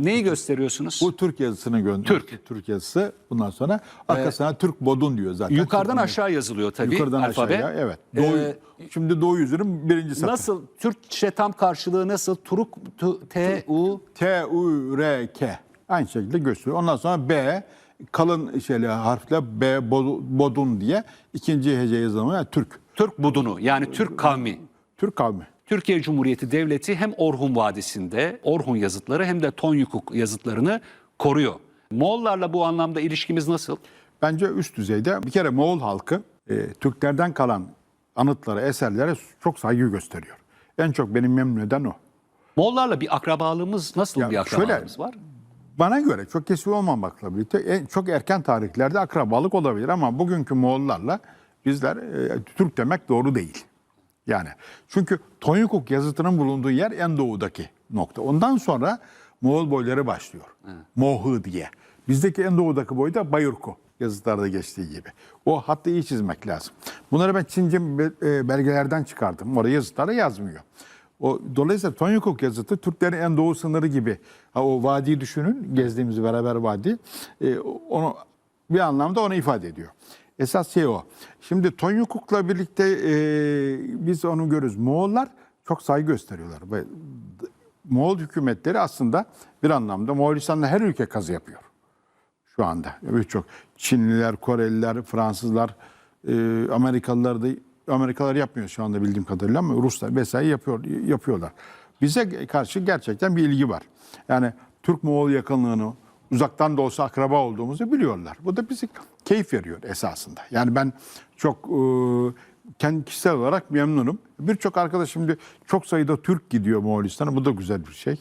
Neyi gösteriyorsunuz? Bu Türk yazısını gönder. Türk. Türk yazısı. Bundan sonra arkasına Türk bodun diyor zaten. Yukarıdan Türk- aşağı yazılıyor tabii Yukarıdan alfabe. aşağıya evet. Doğu, Ee, şimdi Doğu yüzünün birinci satırı. Nasıl Türkçe tam karşılığı nasıl? Turuk tu- T U T, U, R, K. Aynı şekilde gösteriyor. Ondan sonra B, kalın şeyle harfle B, Bo- bodun diye ikinci hece yazılımı yani Türk. Türk budunu yani Türk kavmi. Türk kavmi. Türkiye Cumhuriyeti Devleti hem Orhun Vadisi'nde Orhun yazıtları hem de Tonyukuk yazıtlarını koruyor. Moğollarla bu anlamda ilişkimiz nasıl? Bence üst düzeyde bir kere Moğol halkı e, Türklerden kalan anıtlara, eserlere çok saygı gösteriyor. En çok benim memnun eden o. Moğollarla bir akrabalığımız nasıl Ya bir şöyle- akrabalığımız var? Bana göre çok kesin olmamakla birlikte en, çok erken tarihlerde akrabalık olabilir ama bugünkü Moğollarla bizler e, Türk demek doğru değil. Yani çünkü Tonyukuk yazıtının bulunduğu yer en doğudaki nokta. Ondan sonra Moğol boyları başlıyor. Moğhı diye. Bizdeki en doğudaki boy da Bayurku yazıtlarda geçtiği gibi. O hattı iyi çizmek lazım. Bunları ben Çince e, belgelerden çıkardım. Orada yazıtlara yazmıyor. O, dolayısıyla Tonyukuk yazıtı Türklerin en doğu sınırı gibi. Ha, o vadiyi düşünün, gezdiğimiz beraber vadi. E, onu bir anlamda onu ifade ediyor. Esas şey o. Şimdi Tonyukuk'la birlikte e, biz onu görürüz. Moğollar çok saygı gösteriyorlar. Moğol hükümetleri aslında bir anlamda Moğolistan'da her ülke kazı yapıyor şu anda. Birçok Çinliler, Koreliler, Fransızlar, e, Amerikalılar da Amerikalılar yapmıyor şu anda bildiğim kadarıyla ama Ruslar vesaire yapıyor yapıyorlar. Bize karşı gerçekten bir ilgi var. Yani Türk-Moğol yakınlığını uzaktan da olsa akraba olduğumuzu biliyorlar. Bu da bizi keyif veriyor esasında. Yani ben çok e, kendi kişisel olarak memnunum. Birçok arkadaş şimdi çok sayıda Türk gidiyor Moğolistan'a. Bu da güzel bir şey.